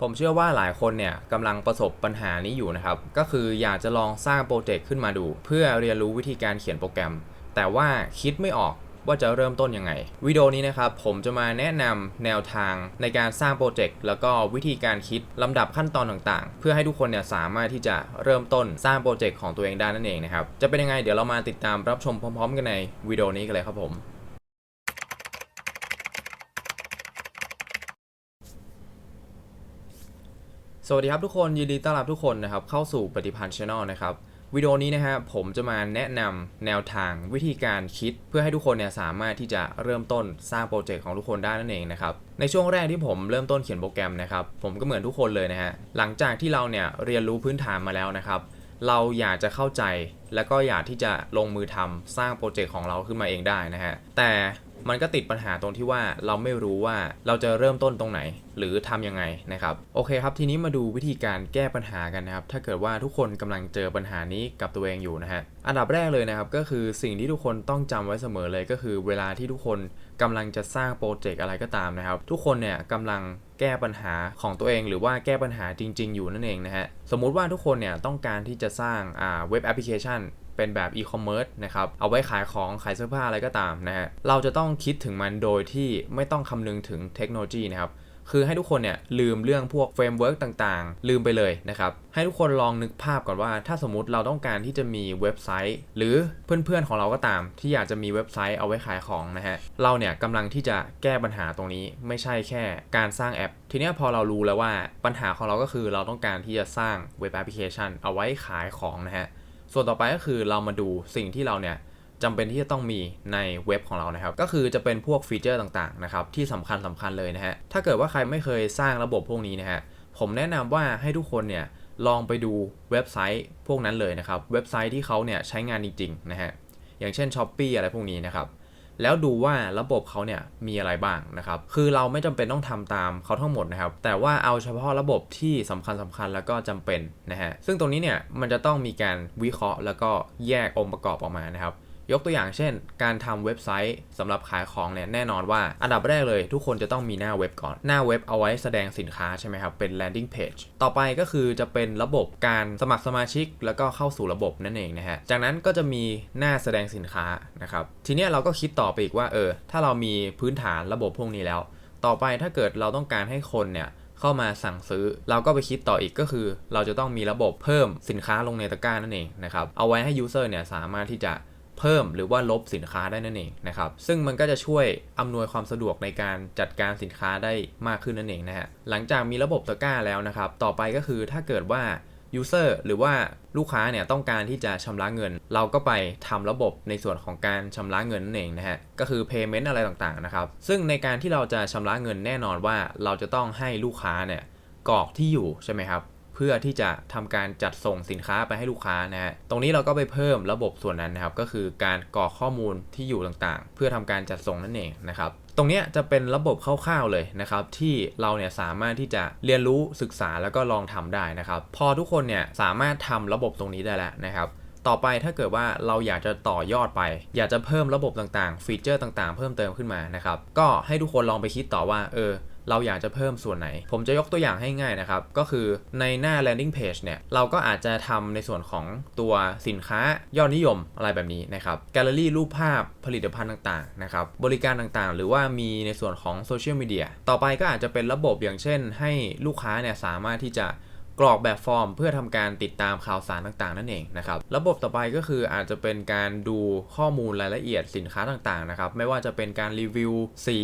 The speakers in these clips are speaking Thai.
ผมเชื่อว่าหลายคนเนี่ยกำลังประสบปัญหานี้อยู่นะครับ ก็คืออยากจะลองสร้างโปรเจกต์ขึ้นมาดู เพื่อเรียนรู้วิธีการเขียนโปรแกรม แต่ว่าคิดไม่ออกว่าจะเริ่มต้นยังไง วิดีโอนี้นะครับ ผมจะมาแนะนำแนวทางในการสร้างโปรเจกต์แล้วก็วิธีการคิดลำดับขั้นตอนต่างๆ เพื่อให้ทุกคนเนี่ยสามารถที่จะเริ่มต้นสร้างโปรเจกต์ของตัวเองได้นั่นเองนะครับ จะเป็นยังไงเดี๋ยวเรามาติดตามรับชมพร้อม ๆ กันในวิดีโอนี้กันเลยครับผม สวัสดีครับทุกคนยินดีต้อนรับทุกคนนะครับเข้าสู่ปฏิพันธ์ช anel นะครับวิดีโอนี้นะฮะผมจะมาแนะนำแนวทางวิธีการคิดเพื่อให้ทุกคนเนี่ยสามารถที่จะเริ่มต้นสร้างโปรเจกต์ของทุกคนได้นั่นเองนะครับในช่วงแรกที่ผมเริ่มต้นเขียนโปรแกรมนะครับผมก็เหมือนทุกคนเลยนะฮะหลังจากที่เราเนี่ยเรียนรู้พื้นฐานมาแล้วนะครับเราอยากจะเข้าใจแล้วก็อยากที่จะลงมือทำสร้างโปรเจกต์ของเราขึ้นมาเองได้นะฮะแต่ มันก็ติดปัญหาตรงที่ว่าเราไม่รู้ว่าเราจะเริ่มต้นตรงไหน หรือทำยังไงนะครับโอเคครับ ทีนี้มาดูวิธีการแก้ปัญหากันนะครับถ้าเกิดว่าทุกคนกำลังเจอปัญหานี้กับตัวเองอยู่นะฮะอันดับแรกเลยนะครับก็คือสิ่งที่ทุกคนต้องจำไว้เสมอเลยก็คือเวลาที่ทุกคนกำลังจะสร้างโปรเจกต์อะไรก็ตามนะครับ ทุกคนเนี่ยกำลังแก้ปัญหาของตัวเองหรือว่าแก้ปัญหาจริง ๆ อยู่นั่นเองนะฮะสมมุติว่าทุกคนเนี่ยต้องการที่จะสร้างอ่าเว็บแอปพลิเคชัน เป็นแบบอีคอมเมิร์ซนะครับ เอาไว้ขายของขายเสื้อผ้าอะไรก็ตามนะฮะ เราจะต้องคิดถึงมันโดยที่ไม่ต้องคำนึงถึงเทคโนโลยีนะครับ คือให้ทุกคนเนี่ยลืมเรื่องพวกเฟรมเวิร์กต่างๆ ลืมไปเลยนะครับ ให้ทุกคนลองนึกภาพก่อนว่า ถ้าสมมติเราต้องการที่จะมีเว็บไซต์ หรือเพื่อนๆของเราก็ตาม ที่อยากจะมีเว็บไซต์เอาไว้ขายของนะฮะ เราเนี่ยกำลังที่จะแก้ปัญหาตรงนี้ไม่ใช่แค่การสร้างแอปทีนี้พอเรารู้แล้วว่าปัญหาของเราก็คือเราต้องการที่จะสร้างเว็บแอปพลิเคชันเอาไว้ขายของนะฮะ ส่วนต่อไปก็คือเรามาดูสิ่งที่เราเนี่ยจำเป็นที่จะต้องมีในเว็บของเรานะครับ ก็คือจะเป็นพวกฟีเจอร์ต่างๆนะครับที่สำคัญสำคัญเลยนะฮะถ้าเกิดว่าใครไม่เคยสร้างระบบพวกนี้นะฮะผมแนะนำว่าให้ทุกคนเนี่ยลองไปดูเว็บไซต์พวกนั้นเลยนะครับ เว็บไซต์ที่เขาเนี่ยใช้งานจริงๆนะฮะอย่างเช่น s h อ p e e อะไรพวกนี้นะครับ แล้วดูว่าระบบเขาเนี่ยมีอะไรบ้างนะครับ คือเราไม่จำเป็นต้องทำตามเขาทั้งหมดนะครับ แต่ว่าเอาเฉพาะระบบที่สำคัญสคัญแล้วก็จำเป็นนะฮะ ซึ่งตรงนี้เนี่ยมันจะต้องมีการวิเคราะห์แล้วก็แยกองค์ประกอบออกมานะครับ ยกตัวอย่างเช่น การทำเว็บไซต์สำหรับขายของเนี่ยแน่นอนว่า อันดับแรกเลย ทุกคนจะต้องมีหน้าเว็บก่อน หน้าเว็บเอาไว้แสดงสินค้าใช่ไหมครับ เป็น landing page ต่อไปก็คือจะเป็นระบบการสมัครสมาชิก แล้วก็เข้าสู่ระบบนั่นเองนะฮะ จากนั้นก็จะมีหน้าแสดงสินค้านะครับ ทีนี้เราก็คิดต่อไปอีกว่าเออ ถ้าเรามีพื้นฐานระบบพวกนี้แล้ว ต่อไปถ้าเกิดเราต้องการให้คนเนี่ยเข้ามาสั่งซื้อ เราก็ไปคิดต่ออีกก็คือ เราจะต้องมีระบบเพิ่มสินค้าลงในตะกร้านั่นเองนะครับ เอาไว้ให้ยูเซอร์เนี่ยสามารถที่จะ เพิ่มหรือว่าลบสินค้าได้นั่นเองนะครับ ซึ่งมันก็จะช่วยอำนวยความสะดวกในการจัดการสินค้าได้มากขึ้นนั่นเองนะฮะ หลังจากมีระบบตะกร้าแล้วนะครับ ต่อไปก็คือถ้าเกิดว่ายูเซอร์หรือว่าลูกค้าเนี่ยต้องการที่จะชำระเงิน เราก็ไปทำระบบในส่วนของการชำระเงินนั่นเองนะฮะก็คือ payment อะไรต่างๆนะครับ ซึ่งในการที่เราจะชำระเงินแน่นอนว่าเราจะต้องให้ลูกค้าเนี่ยกรอกที่อยู่ใช่ไหมครับ เพื่อที่จะทำการจัดส่งสินค้าไปให้ลูกค้านะฮะตรงนี้เราก็ไปเพิ่มระบบส่วนนั้นนะครับ ก็คือการกรอกข้อมูลที่อยู่ต่างๆ เพื่อทำการจัดส่งนั่นเองนะครับตรงนี้จะเป็นระบบคร่าวๆเลยนะครับ ที่เราเนี่ยสามารถที่จะเรียนรู้ศึกษาแล้วก็ลองทำได้นะครับ พอทุกคนเนี่ยสามารถทำระบบตรงนี้ได้แล้วนะครับ ต่อไปถ้าเกิดว่าเราอยากจะต่อยอดไป อยากจะเพิ่มระบบต่างๆ ฟีเจอร์ต่างๆ เพิ่มเติมขึ้นมานะครับ ก็ให้ทุกคนลองไปคิดต่อว่าเออ เราอยากจะเพิ่มส่วนไหน ผมจะยกตัวอย่างให้ง่ายนะครับ ก็คือในหน้า landing page เนี่ย เราก็อาจจะทำในส่วนของตัวสินค้ายอดนิยมอะไรแบบนี้นะครับ แกลเลอรี่รูปภาพผลิตภัณฑ์ต่างๆนะครับ บริการต่างๆ หรือว่ามีในส่วนของโซเชียลมีเดีย ต่อไปก็อาจจะเป็นระบบอย่างเช่น ให้ลูกค้าเนี่ยสามารถที่จะ กรอกแบบฟอร์มเพื่อทำการติดตามข่าวสารต่างๆ นั่นเองนะครับ ระบบต่อไปก็คืออาจจะเป็นการดูข้อมูลรายละเอียดสินค้าต่างๆนะครับ ไม่ว่าจะเป็นการรีวิวสี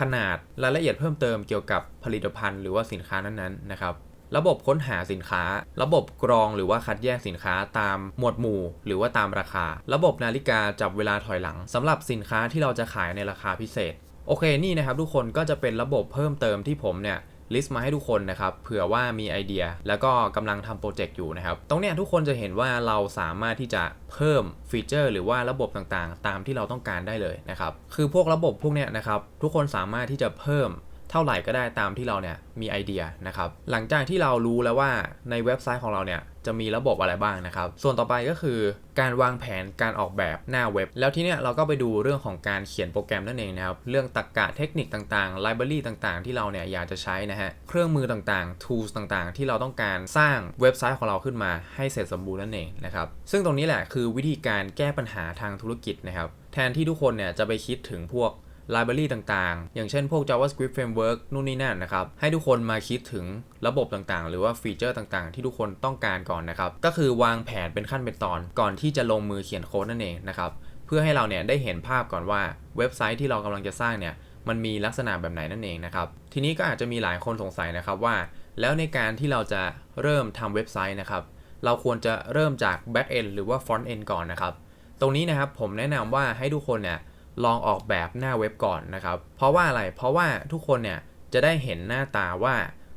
ขนาดรายละเอียดเพิ่มเติมเกี่ยวกับผลิตภัณฑ์หรือว่าสินค้านั้นๆนะครับระบบค้นหาสินค้า ระบบกรองหรือว่าคัดแยกสินค้าตามหมวดหมู่ หรือว่าตามราคา ระบบนาฬิกาจับเวลาถอยหลังสำหรับสินค้าที่เราจะขายในราคาพิเศษ โอเคนี่นะครับทุกคนก็จะเป็นระบบเพิ่มเติมที่ผมเนี่ย ลิสต์มาให้ทุกคนนะครับเผื่อว่ามีไอเดีย แล้วก็กำลังทำโปรเจกต์อยู่นะครับ ตรงเนี้ยทุกคนจะเห็นว่าเราสามารถที่จะเพิ่มฟีเจอร์ หรือว่าระบบต่างๆ ตามที่เราต้องการได้เลยนะครับคือพวกระบบพวกเนี้ยนะครับทุกคนสามารถที่จะเพิ่ม เท่าไหร่ก็ได้ตามที่เราเนี่ยมีไอเดียนะครับหลังจากที่เรารู้แล้วว่าในเว็บไซต์ของเราเนี่ยจะมีระบบอะไรบ้างนะครับ ส่วนต่อไปก็คือการวางแผนการออกแบบหน้าเว็บ แล้วที่เนี้ยเราก็ไปดูเรื่องของการเขียนโปรแกรมนั่นเองนะครับ เรื่องตรรกะเทคนิคต่างๆ ไลบรารีต่างๆ ที่เราเนี่ยอยากจะใช้นะฮะ เครื่องมือต่างๆ tools ต่างๆ ที่เราต้องการสร้างเว็บไซต์ของเราขึ้นมาให้เสร็จสมบูรณ์นั่นเองนะครับ ซึ่งตรงนี้แหละคือวิธีการแก้ปัญหาทางธุรกิจนะครับ แทนที่ทุกคนเนี่ยจะไปคิดถึงพวก library ต่างๆ อย่างเช่นพวก JavaScript Framework นู่นนี่นั่นนะครับ ให้ทุกคนมาคิดถึงระบบต่างๆ หรือว่าฟีเจอร์ต่างๆ ที่ทุกคนต้องการก่อนนะครับ ก็คือวางแผนเป็นขั้นเป็นตอน ก่อนที่จะลงมือเขียนโค้ดนั่นเองนะครับ เพื่อให้เราเนี่ยได้เห็นภาพก่อนว่าเว็บไซต์ที่เรากำลังจะสร้างเนี่ยมันมีลักษณะแบบไหนนั่นเองนะครับ ทีนี้ก็อาจจะมีหลายคนสงสัยนะครับว่า แล้วในการที่เราจะเริ่มทำเว็บไซต์นะครับ เราควรจะเริ่มจาก back end หรือว่า front end ก่อนนะครับ ตรงนี้นะครับผมแนะนำว่าให้ทุกคนเนี่ย ลองออกแบบหน้าเว็บก่อนนะครับ เพราะว่าอะไร เพราะว่าทุกคนเนี่ยจะได้เห็นหน้าตาว่า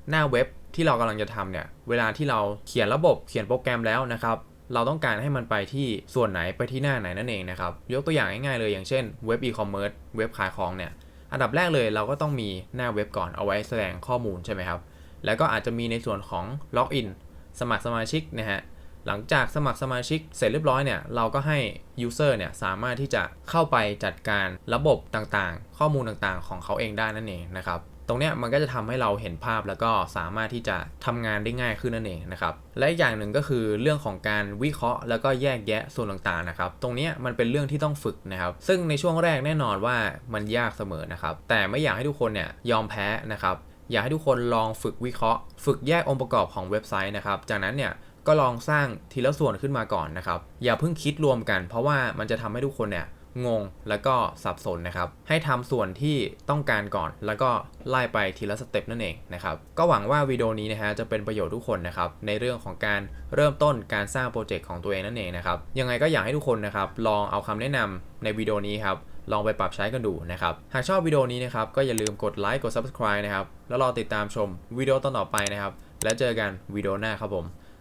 หน้าเว็บที่เรากำลังจะทำเนี่ย เวลาที่เราเขียนระบบเขียนโปรแกรมแล้วนะครับ เราต้องการให้มันไปที่ส่วนไหนไปที่หน้าไหนนั่นเองนะครับ ยกตัวอย่างง่ายๆเลยอย่างเช่นเว็บอีคอมเมิร์ซเว็บขายของเนี่ย อันดับแรกเลยเราก็ต้องมีหน้าเว็บก่อนเอาไว้แสดงข้อมูลใช่ไหมครับ แล้วก็อาจจะมีในส่วนของล็อกอินสมัครสมาชิกนะฮะ หลังจากสมัครสมาชิกเสร็จเรียบร้อยเนี่ยเราก็ให้ User เนี่ยสามารถที่จะเข้าไปจัดการระบบต่างๆ ข้อมูลต่างๆ ของเขาเองได้นั่นเองนะครับตรงเนี้ยมันก็จะทำให้เราเห็นภาพแล้วก็สามารถที่จะทำงานได้ง่ายขึ้นนั่นเองนะครับและอีกอย่างหนึ่งก็คือเรื่องของการวิเคราะห์ แล้วก็แยกแยะส่วนต่างๆนะครับตรงเนี้ยมันเป็นเรื่องที่ต้องฝึกนะครับ ซึ่งในช่วงแรกแน่นอนว่ามันยากเสมอนะครับแต่ไม่อยากให้ทุกคนเนี่ยยอมแพ้นะครับอยากให้ทุกคนลองฝึกวิเคราะห์ ฝึกแยกองค์ประกอบของเว็บไซต์นะครับจากนั้นเนี่ย ก็ลองสร้างทีละส่วนขึ้นมาก่อนนะครับ อย่าเพิ่งคิดรวมกัน เพราะว่ามันจะทำให้ทุกคนเนี่ยงงแล้วก็สับสนนะครับ ให้ทำส่วนที่ต้องการก่อน แล้วก็ไล่ไปทีละสเต็ปนั่นเองนะครับ ก็หวังว่าวิดีโอนี้นะฮะจะเป็นประโยชน์ทุกคนนะครับ ในเรื่องของการเริ่มต้นการสร้างโปรเจกต์ของตัวเองนั่นเองนะครับ ยังไงก็อยากให้ทุกคนนะครับ ลองเอาคำแนะนำในวิดีโอนี้ครับ ลองไปปรับใช้กันดูนะครับ หากชอบวิดีโอนี้นะครับ ก็อย่าลืมกดไลค์ กด Subscribe นะครับ แล้วรอติดตามชมวิดีโอตอนต่อไปนะครับ แล้วเจอกันวิดีโอหน้าครับผม